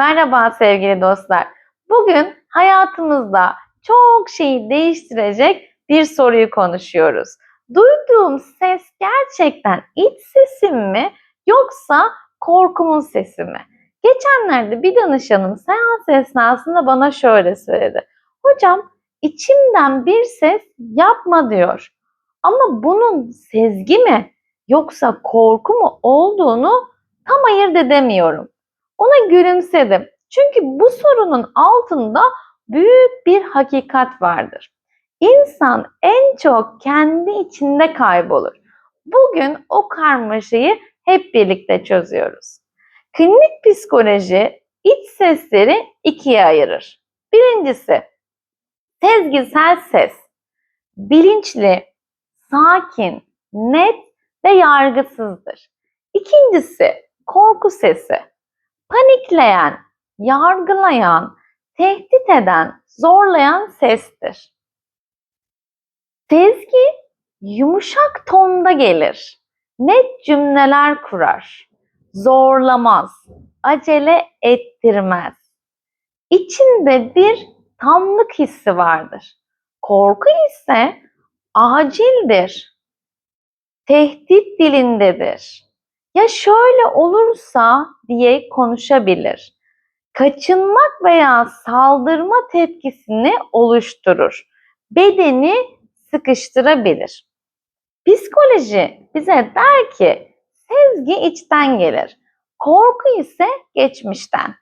Merhaba sevgili dostlar. Bugün hayatımızda çok şeyi değiştirecek bir soruyu konuşuyoruz. Duyduğum ses gerçekten iç sesim mi yoksa korkumun sesi mi? Geçenlerde bir danışanım seans esnasında bana şöyle söyledi. Hocam içimden bir ses yapma diyor. Ama bunun sezgi mi yoksa korku mu olduğunu tam ayırt edemiyorum. Ona gülümsedim. Çünkü bu sorunun altında büyük bir hakikat vardır. İnsan en çok kendi içinde kaybolur. Bugün o karmaşayı hep birlikte çözüyoruz. Klinik psikoloji iç sesleri ikiye ayırır. Birincisi sezgisel ses. Bilinçli, sakin, net ve yargısızdır. İkincisi korku sesi. Panikleyen, yargılayan, tehdit eden, zorlayan sestir. Sezgi yumuşak tonda gelir. Net cümleler kurar. Zorlamaz, acele ettirmez. İçinde bir tamlık hissi vardır. Korku ise acildir. Tehdit dilindedir. Ya şöyle olursa diye konuşabilir. Kaçınmak veya saldırma tepkisini oluşturur. Bedeni sıkıştırabilir. Psikoloji bize der ki sezgi içten gelir. Korku ise geçmişten.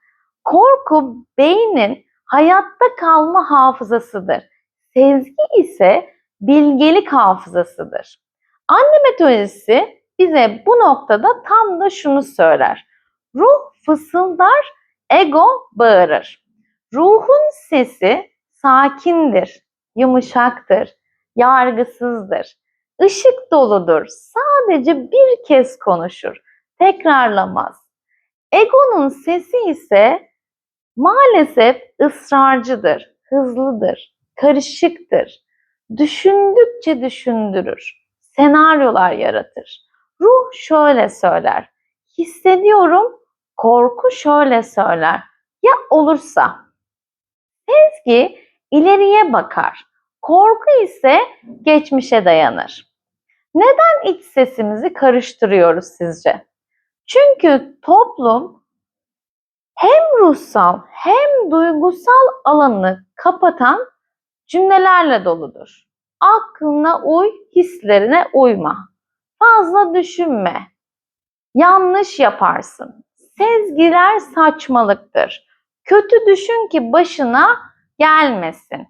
Korku beynin hayatta kalma hafızasıdır. Sezgi ise bilgelik hafızasıdır. Anne metodisi bize bu noktada tam da şunu söyler. Ruh fısıldar, ego bağırır. Ruhun sesi sakindir, yumuşaktır, yargısızdır. Işık doludur. Sadece bir kez konuşur. Tekrarlamaz. Egonun sesi ise maalesef ısrarcıdır, hızlıdır, karışıktır. Düşündükçe düşündürür. Senaryolar yaratır. Ruh şöyle söyler. Hissediyorum, korku şöyle söyler. Ya olursa? Sezgi ileriye bakar. Korku ise geçmişe dayanır. Neden iç sesimizi karıştırıyoruz sizce? Çünkü toplum hem ruhsal hem duygusal alanı kapatan cümlelerle doludur. Aklına uy, hislerine uyma. Fazla düşünme. Yanlış yaparsın. Sezgiler saçmalıktır. Kötü düşün ki başına gelmesin.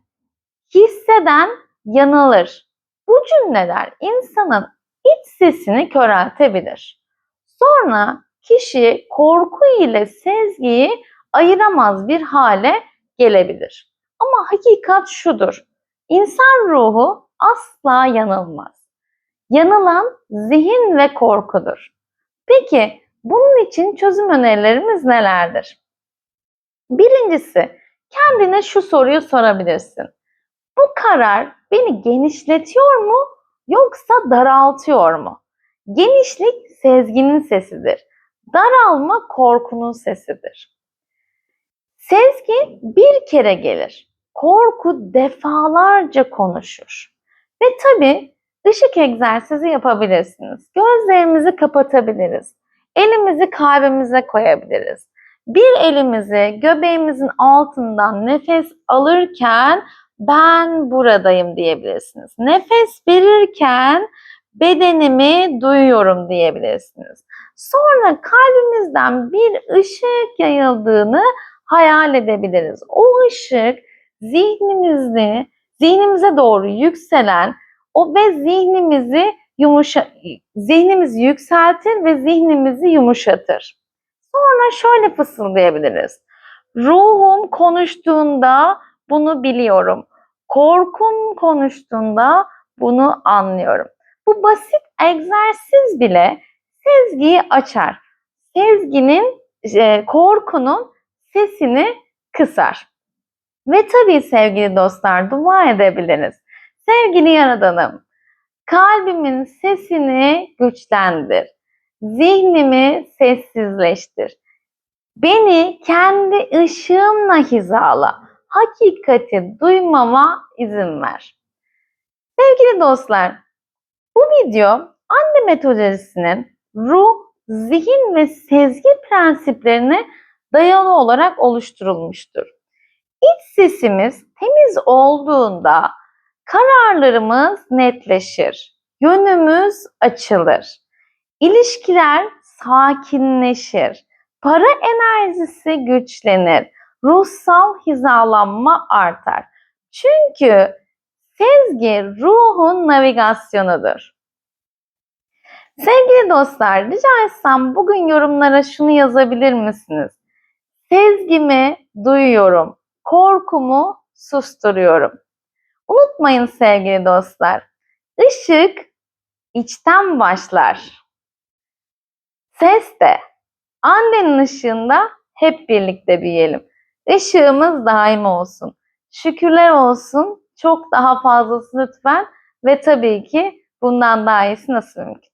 Hisseden yanılır. Bu cümleler insanın iç sesini köreltebilir. Sonra kişi korku ile sezgiyi ayıramaz bir hale gelebilir. Ama hakikat şudur. İnsan ruhu asla yanılmaz. Yanılan zihin ve korkudur. Peki bunun için çözüm önerilerimiz nelerdir? Birincisi, kendine şu soruyu sorabilirsin. Bu karar beni genişletiyor mu yoksa daraltıyor mu? Genişlik sezginin sesidir. Daralma korkunun sesidir. Sezgi bir kere gelir. Korku defalarca konuşur. Ve tabii ışık egzersizi yapabilirsiniz. Gözlerimizi kapatabiliriz. Elimizi kalbimize koyabiliriz. Bir elimizi göbeğimizin altından nefes alırken ben buradayım diyebilirsiniz. Nefes verirken bedenimi duyuyorum diyebilirsiniz. Sonra kalbimizden bir ışık yayıldığını hayal edebiliriz. O ışık zihnimizi, zihnimize doğru yükselen o ve zihnimizi yumuşa zihnimizi yükseltir ve zihnimizi yumuşatır. Sonra şöyle fısıldayabiliriz. Ruhum konuştuğunda bunu biliyorum. Korkum konuştuğunda bunu anlıyorum. Bu basit egzersiz bile sezgiyi açar. Sezginin, e, korkunun sesini kısar. Ve tabii sevgili dostlar dua edebiliriz. Sevgili Yaradanım, kalbimin sesini güçlendir. Zihnimi sessizleştir. Beni kendi ışığımla hizala. Hakikati duymama izin ver. Sevgili dostlar, bu video anne metodolojisinin ruh, zihin ve sezgi prensiplerine dayalı olarak oluşturulmuştur. İç sesimiz temiz olduğunda kararlarımız netleşir, yönümüz açılır, ilişkiler sakinleşir, para enerjisi güçlenir, ruhsal hizalanma artar. Çünkü sezgi ruhun navigasyonudur. Sevgili dostlar, rica etsem bugün yorumlara şunu yazabilir misiniz? Sezgimi duyuyorum, korkumu susturuyorum. Unutmayın sevgili dostlar, ışık içten başlar. Ses de annenin ışığında hep birlikte büyüyelim. Işığımız daim olsun. Şükürler olsun. Çok daha fazlası lütfen. Ve tabii ki bundan daha iyisi nasıl mümkün?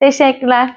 Teşekkürler.